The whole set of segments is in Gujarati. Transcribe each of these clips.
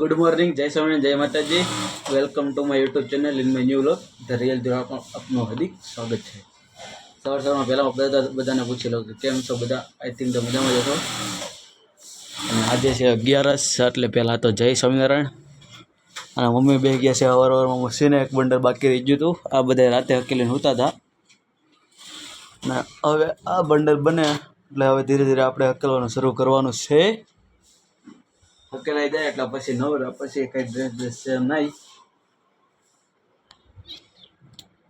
ગુડ મોર્નિંગ જય સ્વામિનારાયણ જય માતાજી welcome to my YouTube channel in my new the real જોર આપનું હાર્દિક સ્વાગત છે સવાર સવારમાં પહેલાં બધા બધાને પૂછી લઉં કે કેમ છો બધા આઈ થિંક તો મજામાં જશો અને આજે છે અગિયારસ, એટલે પહેલાં તો જય સ્વામિનારાયણ. અને મમ્મી બે ગયા છે અવાર અવારમાં મસીને એક બંડલ બાકી રહી ગયું હતું. આ બધા રાતે હકેલીને હોતા હતા ને હવે આ બંડલ બને, એટલે હવે ધીરે ધીરે આપણે હકેલવાનું શરૂ કરવાનું છે. હકેલાઈ જાય એટલે પછી નવરા, પછી કઈ ડ્રેસ ડ્રેસ છે નહીં.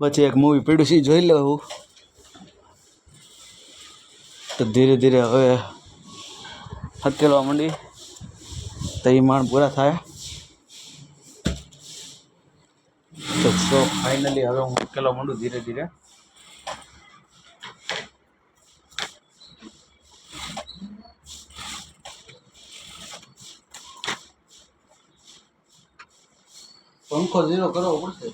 પછી એક મૂવી પીડ્યું છે જોઈ લઉં. તો ધીરે ધીરે હવે હકેલવા માંડી. તો એ માણ પૂરા થાય. તો ફાઇનલી હવે હું હકેલવા માંડું ધીરે ધીરે. Con un cordero creo, por favor.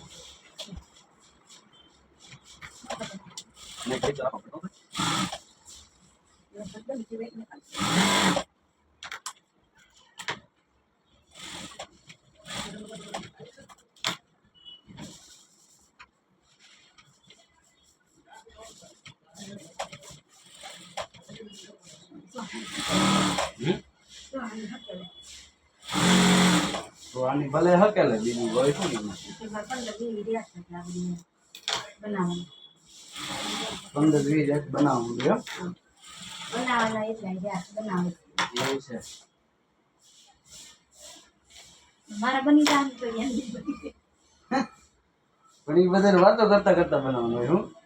Thank you. આની ભલે હકેલે બીજું હોય શું? પંદર વીસ એક બનાવવાનું છે એટલે એવું છે. મારા બની જાય તો એ બધા વાતો કરતા કરતા બનાવવાનું હોય હું?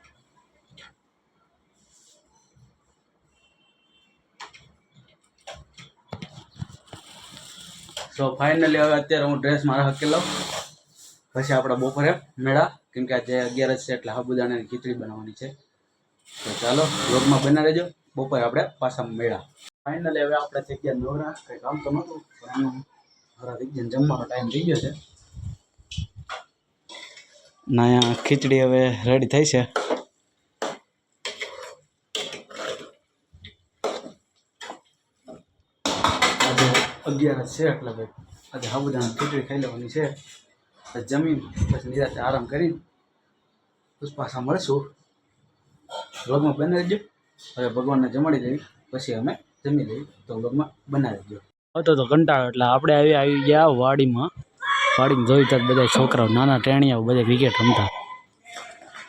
સો ફાઇનલી હવે અત્યારે હું ડ્રેસ મારા હકે લઉં. પછી આપણે બપોરે મેળા, કેમ કે આજે અગિયાર છે એટલે સાબુદાણાની ખીચડી બનાવવાની છે. તો ચાલો વ્લોગમાં બના રહેજો. બપોરે આપણે પાછા મેળા. ફાઇનલી હવે આપણે થઈ ગયા નવરા. કંઈ કામ તો નહોતું, પણ થઈ ગયા જમવાનો ટાઈમ થઈ ગયો છે. ના ખીચડી હવે રેડી થઈ છે આજે અગિયાર છે, એટલે ભાઈ આજે સાબુદાણા ખીચડી ખાઈ લેવાની છે. જમીન, પછી નિરાતે આરામ કરી પછી મળશું. વ્લોગમાં બનાવી દો હવે ભગવાનને જમાડી દેવી, પછી અમે જમી લઈએ. તો વ્લોગમાં બનાવી દો હતો તો કંટાળો, એટલે આપણે આવી આવી ગયા વાડીમાં. વાડીમાં જોઈ તો બધા છોકરાઓ, નાના ટેણિયાઓ બધા ક્રિકેટ રમતા.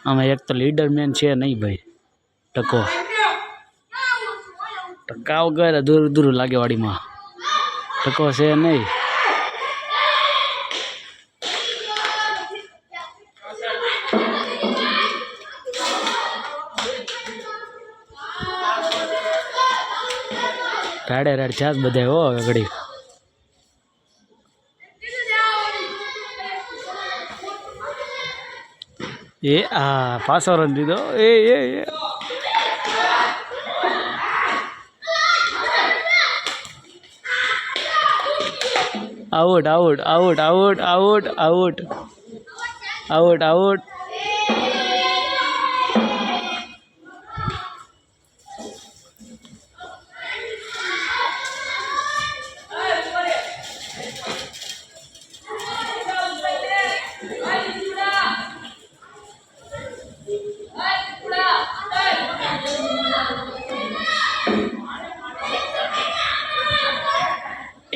આમાં એક તો લીડર મેન છે નહીં ભાઈ ટકો ટકા વગર દૂર દૂર લાગે વાડીમાં. ટકો છે નહીં. રાડે રાડ છાસ બધા હો ઘડી એ આ પાછો રન દીધો. એ એ. Out out out out out out out out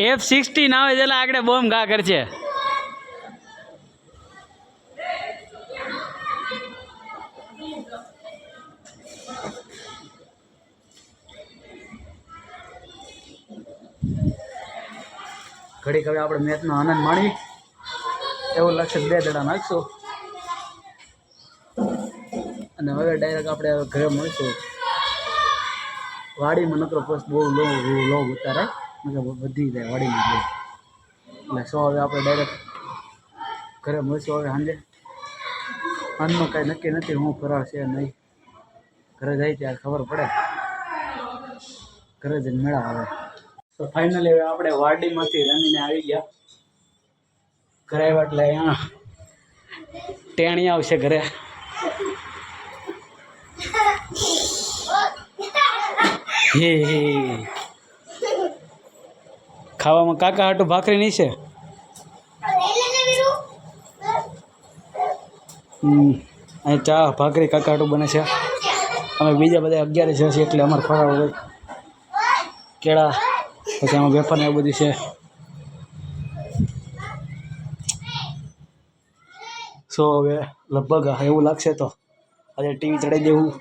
F sixteen આવે હોય એટલે આગળ બોમ્બ ઘા કરશે. ઘડીક હવે આપણે મેચનો આનંદ માણી એવું લક્ષ્ય બે દડા નાખશું. અને હવે ડાયરેક્ટ આપણે ઘરે મળીશું. વાડીમાં નકરો પોસ્ટ બહુ લો લો ઉતારે વધી જાય, વળી જાય. એટલે સો હવે આપણે ડાયરેક્ટ ઘરે મળશું હવે સાંજે. સાંજનું કાંઈ નક્કી નથી હું ફરાર છે નહીં. ઘરે જાય ત્યારે ખબર પડે. ઘરે જઈને મેળા આવે. તો ફાઇનલી હવે આપણે વાડીમાંથી રમીને આવી ગયા. ઘરે આવ્યા એટલે અહીંયા ટેણી આવશે ઘરે. હે હે. ખાવામાં કાકા હાટું ભાખરી નહીં છે? અહીં ચા, ભાખરી, કાકા હાટું બને છે. અમે બીજા બધા અગિયાર જ છીએ એટલે અમારે ખોરાક હોય. કેળા, પછી આમાં વેફર ને એવું બધું છે. સો હવે લગભગ એવું લાગશે તો. આજે ટીવી ચડાવી દેવું.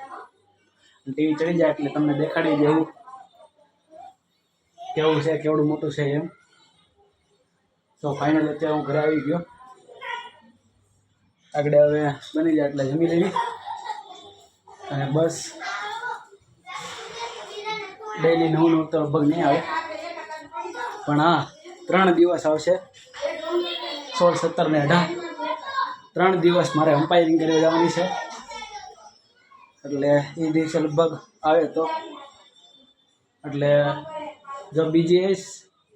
ટીવી ચડી જાય એટલે તમને દેખાડી દેવું. કેવું છે, કેવડું મોટું છે એમ. તો ફાઇનલ અત્યારે હું ઘરે આવી ગયો. આગળ હવે બની જાય એટલે જમી લેવી. અને બસ. ડેલી નવું નવું તો લગભગ નહીં આવે. પણ હા, ત્રણ દિવસ આવશે. સોળ, સત્તર ને અઢાર. ત્રણ દિવસ મારે અમ્પાયરિંગ કરી જવાની છે. એટલે એ દિવસે લગભગ આવે તો. એટલે જો બીજી એસ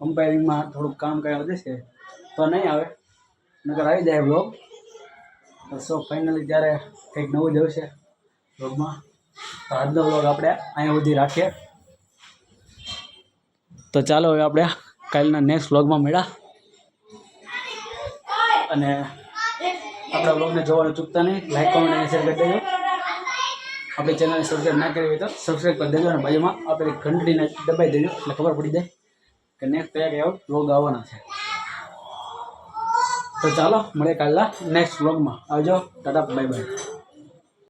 અમ્પાયરિંગમાં થોડુંક કામ કર્યા વધે છે, તો નહીં આવે. નકર આવી જાય બ્લોગ તો સો ફાઇનલી ત્યારે કંઈક નવું જ આવશે બ્લોગમાં તો આજનો બ્લોગ આપણે અહીંયા સુધી રાખીએ. તો ચાલો હવે આપણે કાલના નેક્સ્ટ બ્લોગમાં મળ્યા. અને આપણા બ્લોગને જોવાનું ચૂકતા નહીં. લાઈક કોમેન્ટ અને શેર કરી દેજો. આપણી ચેનલને સબસ્ક્રાઈબ ના કરી હોય તો સબસ્ક્રાઈબ કરી દેજો અને બાજુમાં આપેલી ઘંટડીને દબાઈ દેજો, એટલે ખબર પડી જાય કે નેક્સ્ટ કયા કયા બ્લોગ આવવાના છે. તો ચાલો, મળીએ કાલના નેક્સ્ટ બ્લોગમાં આવજો, ટાટા બાય બાય